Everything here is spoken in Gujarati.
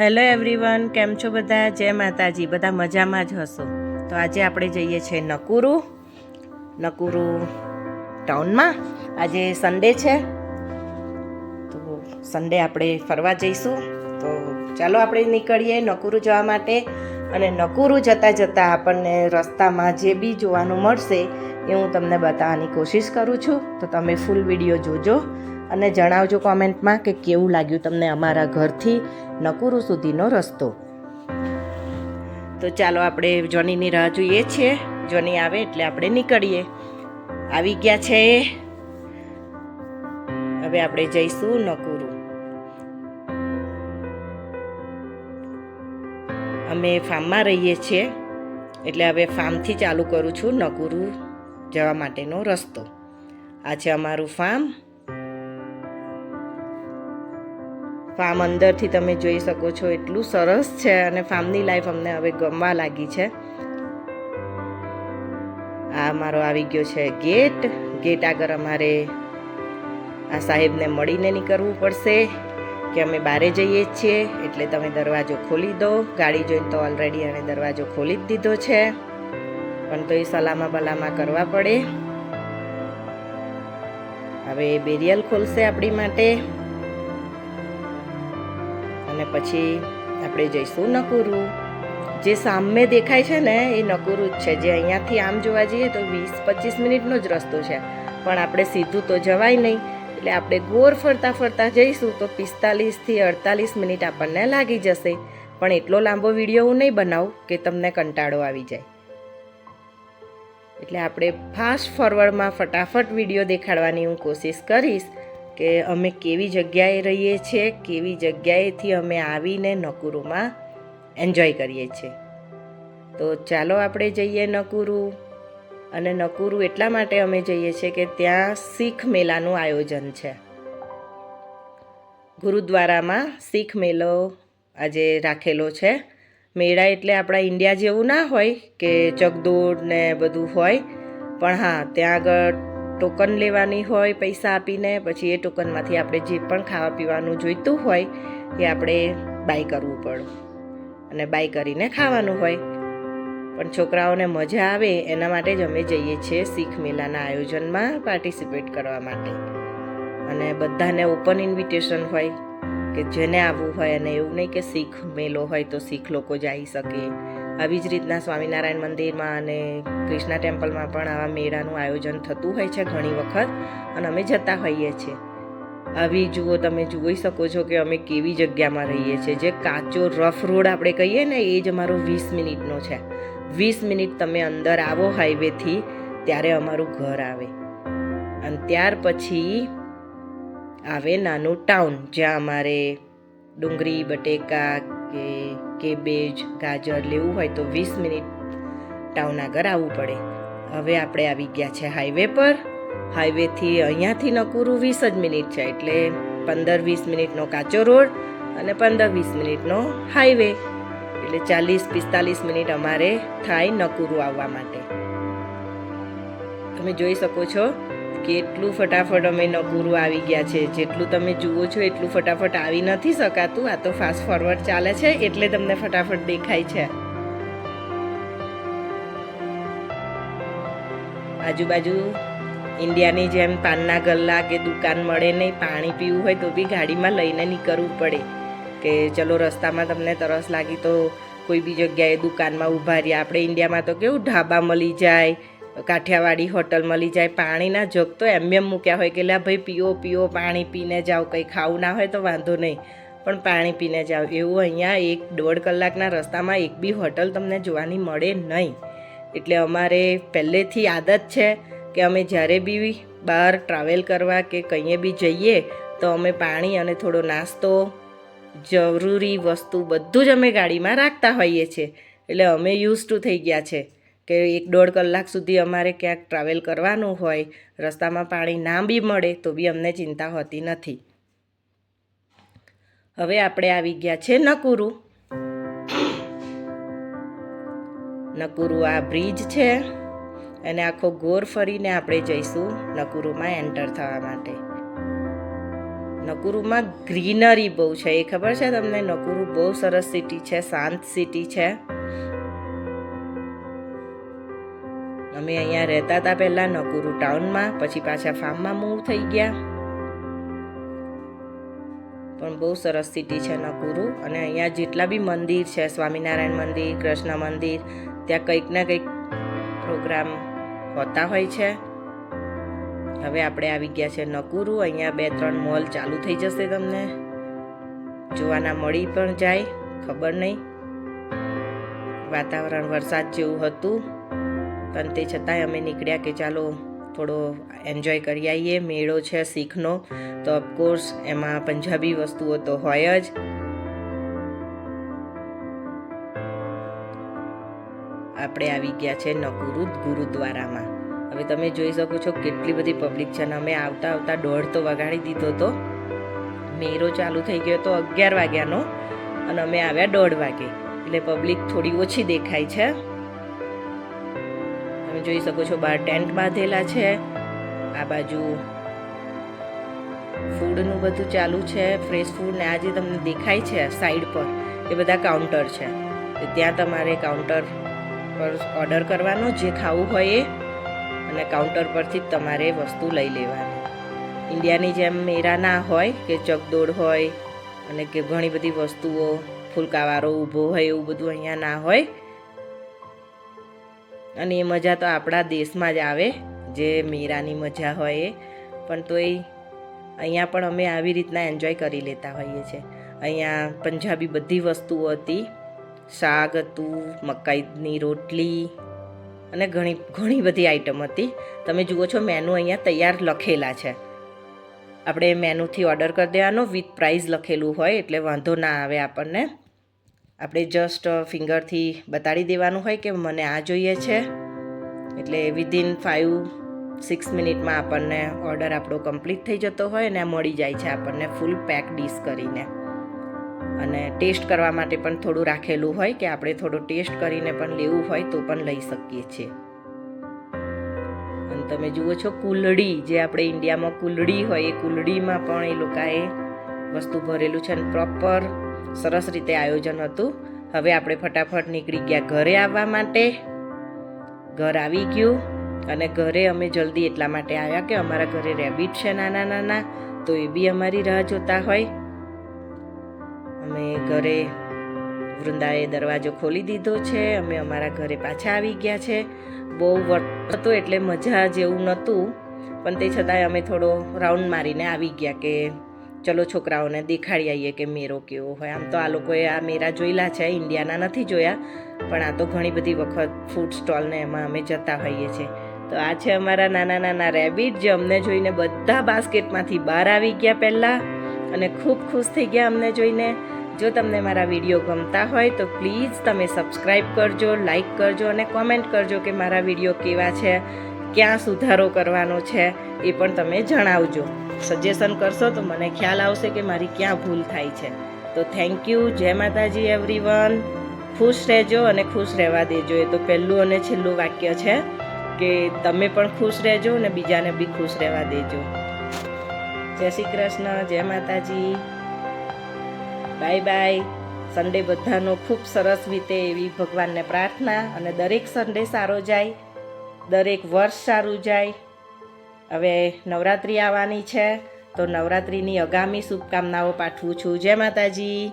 હેલો એવરીવન, કેમ છો બધા? જય માતાજી. બધા મજામાં જ હશો. તો આજે આપણે જઈએ છીએ નકુરુ. નકુરુ ટાઉનમાં. આજે સન્ડે છે. તો સન્ડે આપણે ફરવા જઈશું. તો ચાલો આપણે નીકળીએ નકુરુ જવા માટે. અને નકુરુ જતાં જતાં આપણને રસ્તામાં જે બી જોવાનું મળશે એ હું તમને બતાવવાની કોશિશ કરું છું. તો તમે ફૂલ વીડિયો જોજો. અને જણાવજો કોમેન્ટમાં કે કેવું લાગ્યું તમને અમારા ઘરથી નકુરુ સુધીનો રસ્તો. તો ચાલો આપણે જોનીની રાહ જોઈએ છીએ. જોની આવે એટલે આપણે નીકળીએ. આવી ગયા છે. હવે આપણે જઈશું નકુરુ. અમે ફાર્મમાં રહીએ છીએ. એટલે હવે ફાર્મથી ચાલુ કરું છું નકુરુ જવા માટેનો રસ્તો. આ છે અમારું ફાર્મ. ફાર્મ અંદરથી તમે જોઈ શકો છો, એટલું સરસ છે અને ફાર્મની લાઈફ અમને હવે ગમવા લાગી છે. આ અમારો આવી ગયો છે ગેટ. ગેટ આગળ અમારે આ સાહેબને મળીને નીકળવું પડશે કે અમે બારે જઈએ છીએ, એટલે તમે દરવાજો ખોલી દો. ગાડી જોઈને તો ઓલરેડી એને દરવાજો ખોલી જ દીધો છે. પણ તો એ સલામા બલામા કરવા પડે. હવે બેરિયલ ખોલશે આપણી માટે. પછી આપણે જઈશું નકુરુ. જે સામે દેખાય છે ને, એ નકુરુ જ છે. જે અહીંયાથી આમ જોવા જઈએ તો વીસ પચીસ મિનિટનો જ રસ્તો છે. પણ આપણે સીધું તો જવાય નહીં. એટલે આપણે ગોર ફરતા ફરતા જઈશું તો પિસ્તાલીસથી અડતાલીસ મિનિટ આપણને લાગી જશે. પણ એટલો લાંબો વીડિયો હું નહીં બનાવું કે તમને કંટાળો આવી જાય. એટલે આપણે ફાસ્ટ ફોરવર્ડમાં ફટાફટ વીડિયો દેખાડવાની હું કોશિશ કરીશ. કે અમે કેવી જગ્યાએ રહીએ છીએ, કેવી જગ્યાએથી અમે આવીને નકુરુમાં એન્જોય કરીએ છીએ. તો ચાલો આપણે જઈએ નકુરુ. અને નકુરુ એટલા માટે અમે જઈએ છીએ કે ત્યાં શીખ મેલાનું આયોજન છે. ગુરુદ્વારામાં શીખ મેલો આજે રાખેલો છે. મેળા એટલે આપણા ઇન્ડિયા જેવું ના હોય કે ચકદોડ ને બધું હોય. પણ હા, ત્યાં આગળ ટોકન લેવાની હોય, પૈસા આપીને, પછી એ ટોકનમાંથી આપણે જે પણ ખાવા પીવાનું જોઈતું હોય, એ આપણે બાય કરવું પડે. અને બાય કરીને ખાવાનું હોય. પણ છોકરાઓને મજા આવે, એના માટે જ અમે જઈએ છીએ શીખ મેલાના આયોજનમાં પાર્ટિસિપેટ કરવા માટે. અને બધાને ઓપન ઇન્વિટેશન હોય, કે જેને આવવું હોય અને એવું નહીં કે શીખ મેલો હોય તો શીખ લોકો જઈ શકે. આવી જ રીતના સ્વામિનારાયણ મંદિરમાં અને કૃષ્ણા ટેમ્પલમાં પણ આવા મેળાનું આયોજન થતું હોય છે ઘણી વખત અને અમે જતા હોઈએ છીએ. આવી જુઓ, તમે જોઈ શકો છો કે અમે કેવી જગ્યામાં રહીએ છીએ. જે કાચો રફ રોડ આપણે કહીએ ને, એ જ અમારો વીસ મિનિટનો છે. વીસ મિનિટ તમે અંદર આવો હાઈવેથી, ત્યારે અમારું ઘર આવે. અને ત્યાર પછી આવે નાનું ટાઉન, જ્યાં અમારે ડુંગળી, બટેકા કે કેબેજ ગાજર લેવું હોય તો વીસ મિનિટ ટાઉન આગળ આવવું પડે. હવે આપણે આવી ગયા છે હાઈવે પર. હાઈવેથી અહીંયાથી નકુરું વીસ જ મિનિટ છે એટલે પંદર વીસ મિનિટનો કાચો રોડ અને પંદર વીસ મિનિટનો હાઈવે. એટલે ચાલીસ પિસ્તાલીસ મિનિટ અમારે થાય નકુરું આવવા માટે. તમે જોઈ શકો છો કેટલું ફટાફટ અમે નકુરું આવી ગયા છે. જેટલું તમે જુઓ છો એટલું ફટાફટ આવી નથી શકાતું. આ તો ફાસ્ટ ફોરવર્ડ ચાલે છે એટલે તમને ફટાફટ દેખાય છે. આજુબાજુ ઇન્ડિયાની જેમ પાનના ગલ્લા કે દુકાન મળે નહીં, પાણી પીવું હોય તો બી ગાડીમાં લઈને નીકળવું પડે. કે ચલો રસ્તામાં તમને તરસ લાગી તો કોઈ બી જગ્યાએ દુકાનમાં ઊભા રહ્યા આપણે ઇન્ડિયામાં તો કેવું ઢાબા મળી જાય કાઠિયાવાડી હોટલ મળી જાય, પાણીના જગ તો એમ એમ મૂક્યા હોય કે લા ભાઈ પીઓ પીઓ, પાણી પીને જાઓ, કંઈ ખાવું ના હોય તો વાંધો નહીં. પણ પાણી પીને જાઓ. એવું અહીંયા એક દોઢ કલાકના રસ્તામાં એક બી હોટલ તમને જોવાની મળે નહીં. એટલે અમારે પહેલેથી આદત છે કે અમે જ્યારે બી બહાર ટ્રાવેલ કરવા કે કંઈએ બી જઈએ, તો અમે પાણી અને થોડો નાસ્તો, જરૂરી વસ્તુ બધું જ અમે ગાડીમાં રાખતા હોઈએ છીએ. એટલે અમે યુઝ ટુ થઈ ગયા છે. કે એક દોઢ કલાક સુધી અમારે ક્યાંક ટ્રાવેલ કરવાનું હોય, રસ્તામાં પાણી ના બી મળે તો બી અમને ચિંતા હોતી નથી. હવે આપણે આવી ગયા છે નકુરુ. નકુરુ આ બ્રિજ છે અને આખો ગોર ફરીને આપણે જઈશું નકુરુમાં એન્ટર થવા માટે. નકુરુમાં ગ્રીનરી બહુ છે. એ ખબર છે તમને? નકુરુ બહુ સરસ સિટી છે, શાંત સિટી છે. અમે અહીંયા રહેતા હતા પહેલાં નકુરુ ટાઉનમાં, પછી પાછા ફાર્મમાં મૂવ થઈ ગયા. પણ બહુ સરસ સિટી છે નકુરુ અને અહીંયા જેટલા બી મંદિર છે, સ્વામિનારાયણ મંદિર, કૃષ્ણ મંદિર, ત્યાં કંઈક ને કંઈક પ્રોગ્રામ હોતા હોય છે. હવે આપણે આવી ગયા છે નકુરુ, અહીંયા બે ત્રણ મોલ ચાલુ થઈ જશે તમને. જોવાના મળી પણ જાય, ખબર નહીં. વાતાવરણ વરસાદ જેવું હતું. પણ તે છતાંય અમે નીકળ્યા કે ચાલો થોડો એન્જોય કરી આવીએ મેળો છે શીખનો. તો ઓફકોર્સ એમાં પંજાબી વસ્તુઓ તો હોય જ. આપણે આવી ગયા છે નકુરુ ગુરુદ્વારામાં. હવે તમે જોઈ શકો છો કેટલી બધી પબ્લિક છે અને અમે આવતા આવતા દોઢ તો વગાડી દીધો તો. મેરો ચાલુ થઈ ગયો હતો અગિયાર વાગ્યાનો અને અમે આવ્યા દોઢ વાગે. એટલે પબ્લિક થોડી ઓછી દેખાય છે. તમે જોઈ શકો છો બહાર ટેન્ટ બાંધેલા છે. આ બાજુ ફૂડનું બધું ચાલુ છે. ફ્રેશ ફૂડ ને આ જે તમને દેખાય છે સાઈડ પર. એ બધા કાઉન્ટર છે. ત્યાં તમારે કાઉન્ટર પર ઓર્ડર કરવાનો, જે ખાવું હોય એ. અને કાઉન્ટર પરથી જ તમારે વસ્તુ લઈ લેવાની. ઇન્ડિયાની જેમ મેરા ના હોય, કે ચકદોડ હોય, અને કે ઘણી બધી વસ્તુઓ, ફૂલકાવાળો ઊભો હોય, એવું બધું અહીંયા ના હોય. અને એ મજા તો આપણા દેશમાં જ આવે, જે મેરાની મજા હોય એ. પણ તોય અહીંયા પણ અમે આવી રીતના એન્જોય કરી લેતા હોઈએ છીએ. અહીંયા પંજાબી બધી વસ્તુઓ હતી. શાક હતું, મકાઈની રોટલી અને ઘણી ઘણી બધી આઈટમ હતી. તમે જુઓ છો મેનુ અહીંયા તૈયાર લખેલા છે. આપણે મેનુથી ઓર્ડર કરી દેવાનો વિથ પ્રાઇઝ લખેલું હોય, એટલે વાંધો ના આવે આપણને. આપણે જસ્ટ ફિંગરથી બતાડી દેવાનું હોય કે મને આ જોઈએ છે? એટલે વિધિન ફાઇવ સિક્સ મિનિટમાં આપણને ઓર્ડર આપણો કમ્પ્લીટ થઈ જતો હોય અને મળી જાય છે આપણને ફૂલ પેક ડીશ કરીને. અને ટેસ્ટ કરવા માટે પણ થોડું રાખેલું હોય કે આપણે થોડું ટેસ્ટ કરીને પણ લેવું હોય તો પણ લઈ શકીએ છીએ. અને તમે જુઓ છો કુલડી, જે આપણે ઇન્ડિયામાં કુલડી હોય, એ કુલડીમાં પણ એ લોકોએ વસ્તુ ભરેલું છે અને પ્રોપર સરસ રીતે આયોજન હતું. હવે આપણે ફટાફટ નીકળી ગયા ઘરે આવવા માટે. ઘર આવી ગયું અને ઘરે અમે જલ્દી એટલા માટે આવ્યા કે અમારા ઘરે રેબિટ છે નાના નાના, તો એ બી અમારી રાહ જોતા હોય. અમે ઘરે વૃંદાએ દરવાજો ખોલી દીધો છે. અમે અમારા ઘરે પાછા આવી ગયા છે. બહુ વર્ત હતો એટલે મજા જેવું નહોતું, પણ તે છતાંય અમે થોડો રાઉન્ડ મારીને આવી ગયા કે ચલો છોકરાઓને દેખાડી આવીએ કે મેરો કેવો હોય. આમ તો આ લોકોએ આ મેરા જોયેલા છે, ઇન્ડિયાના નથી જોયા, પણ આ તો ઘણી બધી વખત ફૂડ સ્ટોલને એમાં અમે જતા હોઈએ છીએ. તો આ છે અમારા નાના નાના રેબિટ જે અમને જોઈને બધા બાસ્કેટમાંથી બહાર આવી ગયા પહેલાં અને ખૂબ ખુશ થઈ ગયા અમને જોઈને. જો તમને મારા વીડિયો ગમતા હોય તો પ્લીઝ તમે સબસ્ક્રાઈબ કરજો લાઈક કરજો અને કોમેન્ટ કરજો કે મારા વીડિયો કેવા છે, ક્યાં સુધારો કરવાનો છે, એ પણ તમે જણાવજો. સજેશન કરશો તો મને ખ્યાલ આવશે કે મારી ક્યાં ભૂલ થાય છે. તો થેન્ક યુ જય માતાજી એવરીવન ખુશ રહેજો અને ખુશ રહેવા દેજો. એ તો પહેલું અને છેલ્લું વાક્ય છે કે તમે પણ ખુશ રહેજો અને બીજાને બી ખુશ રહેવા દેજો. જય શ્રી કૃષ્ણ, જય માતાજી. બાય બાય સન્ડે બધાનો ખૂબ સરસ રીતે એવી ભગવાનને પ્રાર્થના અને દરેક સન્ડે સારો જાય. દરેક વર્ષ સારું જાય. હવે નવરાત્રિ આવવાની છે તો નવરાત્રિની આગામી શુભકામનાઓ પાઠવું છું. જય માતાજી.